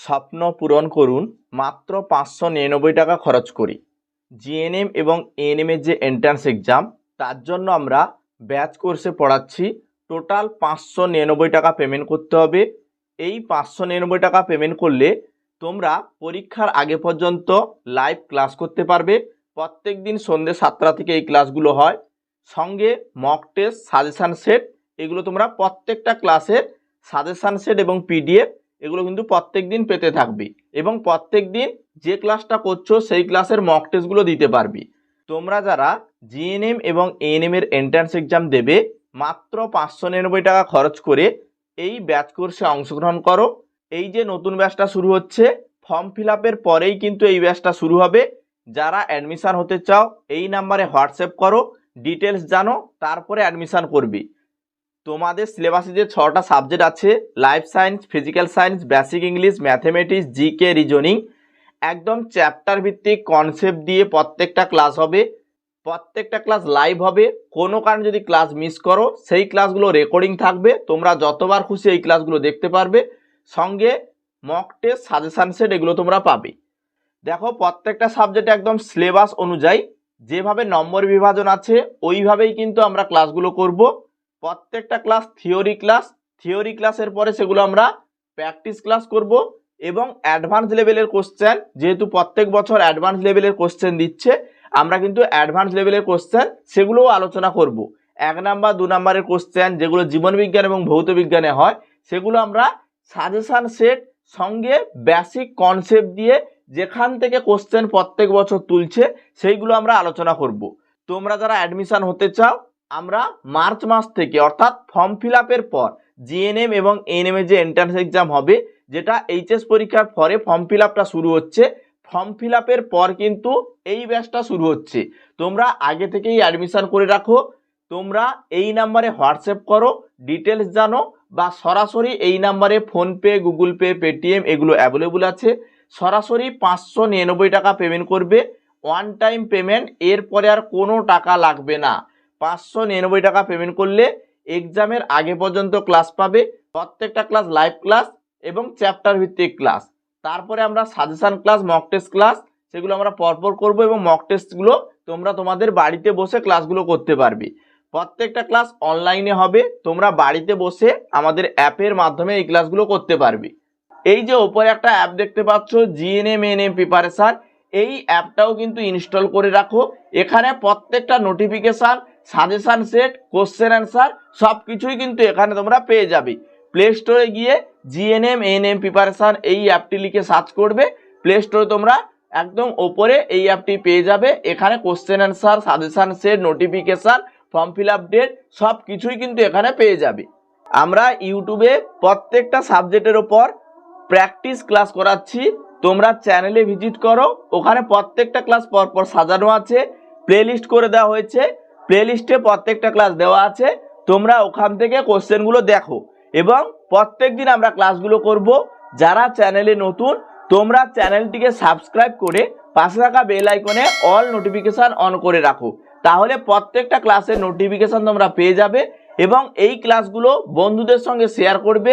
স্বপ্ন পূরণ করুন, মাত্র পাঁচশো নিরানব্বই টাকা খরচ করি। জিএনএম এবং এএনএম এর যে এন্ট্রান্স এক্সাম তার জন্য আমরা ব্যাচ কোর্সে পড়াচ্ছি। টোটাল পাঁচশো নিরানব্বই টাকা পেমেন্ট করতে হবে। এই পাঁচশো নিরানব্বই টাকা পেমেন্ট করলে তোমরা পরীক্ষার আগে পর্যন্ত লাইভ ক্লাস করতে পারবে। প্রত্যেক দিন সন্ধ্যে সাতটা থেকে এই ক্লাসগুলো হয়। সঙ্গে মক টেস্ট সাজেশান সেট এগুলো তোমরা প্রত্যেকটা ক্লাসের সাজেশান সেট এবং পিডিএফ এগুলো কিন্তু প্রত্যেক দিন পেতে থাকবে। এবং প্রত্যেক দিন যে ক্লাসটা করছ, সেই ক্লাসের মক টেস্টগুলো দিতে পারবি। তোমরা যারা জিএনএম এবং এএনএম এর এন্ট্রান্স এক্সাম দেবে, মাত্র পাঁচশো নিরানব্বই টাকা খরচ করে এই ব্যাচ কোর্সে অংশগ্রহণ করো। এই যে নতুন ব্যাচটা শুরু হচ্ছে ফর্ম ফিল পরেই কিন্তু এই ব্যাচটা শুরু হবে। যারা অ্যাডমিশান হতে চাও, এই নাম্বারে হোয়াটসঅ্যাপ করো ডিটেলস জানো, তারপরে অ্যাডমিশান করবি। তোমাদের সিলেবাসে যে ছটা সাবজেক্ট আছে life science physical science basic English mathematics GK reasoning একদম চ্যাপ্টার ভিত্তিক কনসেপ্ট দিয়ে প্রত্যেকটা ক্লাস হবে। প্রত্যেকটা ক্লাস লাইভ হবে। কোনো কারণে যদি ক্লাস মিস করো, সেই ক্লাসগুলো রেকর্ডিং থাকবে। তোমরা যতবার খুশি এই ক্লাসগুলো দেখতে পারবে। সঙ্গে মক টেস্ট সাজেশান সেট এগুলো তোমরা পাবে। দেখো, প্রত্যেকটা সাবজেক্ট একদম সিলেবাস অনুযায়ী যেভাবে নম্বর বিভাজন আছে, ওইভাবেই কিন্তু আমরা ক্লাসগুলো করব। প্রত্যেকটা ক্লাস থিওরি ক্লাস থিওরি ক্লাসের পরে সেগুলো আমরা প্র্যাকটিস ক্লাস করব এবং অ্যাডভান্স লেভেলের কোশ্চেন যেহেতু প্রত্যেক বছর অ্যাডভান্স লেভেলের কোশ্চেন দিচ্ছে, আমরা কিন্তু অ্যাডভান্স লেভেলের কোশ্চেন সেগুলোও আলোচনা করব। এক নাম্বার, দু নাম্বারের কোশ্চেন যেগুলো জীবনবিজ্ঞান এবং ভৌত বিজ্ঞানে হয়, সেগুলো আমরা সাজেশান সেট সঙ্গে বেসিক কনসেপ্ট দিয়ে যেখান থেকে কোশ্চেন প্রত্যেক বছর তুলছে, সেইগুলো আমরা আলোচনা করব। তোমরা যারা অ্যাডমিশন হতে চাও আমরা মার্চ মাস থেকে, অর্থাৎ ফর্ম ফিল পর জিএনএম এবং এএনএম এর যে এন্ট্রান্স এক্সাম হবে, যেটা এইচএস পরীক্ষার পরে ফর্ম ফিল শুরু হচ্ছে। ফর্ম ফিল পর কিন্তু এই ব্যাচটা শুরু হচ্ছে। তোমরা আগে থেকেই অ্যাডমিশন করে রাখো। তোমরা এই নাম্বারে হোয়াটসঅ্যাপ করো ডিটেলস জানো বা সরাসরি এই নাম্বারে ফোনপে, গুগল পে, পেটিএম এগুলো অ্যাভেলেবল আছে। সরাসরি পাঁচশো নিরানব্বই টাকা পেমেন্ট করবে। ওয়ান টাইম পেমেন্ট এরপরে আর কোনো টাকা লাগবে না। পাঁচশো নিরানব্বই টাকা পেমেন্ট করলে এক্সামের আগে পর্যন্ত ক্লাস পাবে, প্রত্যেকটা ক্লাস লাইভ ক্লাস এবং চ্যাপ্টার ভিত্তিক ক্লাস তারপরে আমরা suggestion class mock test class সেগুলো আমরা পরপর করব এবং মক টেস্টগুলো তোমরা তোমাদের বাড়িতে বসে ক্লাসগুলো করতে পারবে। প্রত্যেকটা ক্লাস অনলাইনে হবে, তোমরা বাড়িতে বসে আমাদের অ্যাপের মাধ্যমে এই ক্লাসগুলো করতে পারবে। এই যে ওপরে একটা অ্যাপ দেখতে পাচ্ছ জিএনএম এনএম প্রিপারেশান এই অ্যাপটাও কিন্তু ইনস্টল করে রাখো। এখানে প্রত্যেকটা notification suggestion set, question answer সব কিছুই কিন্তু এখানে তোমরা পেয়ে যাবে। প্লে স্টোরে গিয়ে জিএনএম এনএম প্রিপারেশান এই অ্যাপটি লিখে সার্চ করবে। প্লে স্টোরে তোমরা একদম ওপরে এই অ্যাপটি পেয়ে যাবে। এখানে question answer, suggestion set notification form fill up date সব কিছুই কিন্তু এখানে পেয়ে যাবে। আমরা ইউটিউবে প্রত্যেকটা সাবজেক্টের ওপর প্র্যাকটিস ক্লাস করাচ্ছি। তোমরা চ্যানেলে ভিজিট করো। ওখানে প্রত্যেকটা ক্লাস পরপর সাজানো আছে। প্লেলিস্ট করে দেওয়া হয়েছে। প্লেলিস্টে প্রত্যেকটা ক্লাস দেওয়া আছে। তোমরা ওখান থেকে কোশ্চেনগুলো দেখো। এবং প্রত্যেক দিন আমরা ক্লাসগুলো করব। যারা চ্যানেলে নতুন, তোমরা চ্যানেলটিকে সাবস্ক্রাইব করে পাশে থাকা বেল আইকনে অল নোটিফিকেশান অন করে রাখো। তাহলে প্রত্যেকটা ক্লাসের নোটিফিকেশান তোমরা পেয়ে যাবে এবং এই ক্লাসগুলো বন্ধুদের সঙ্গে শেয়ার করবে।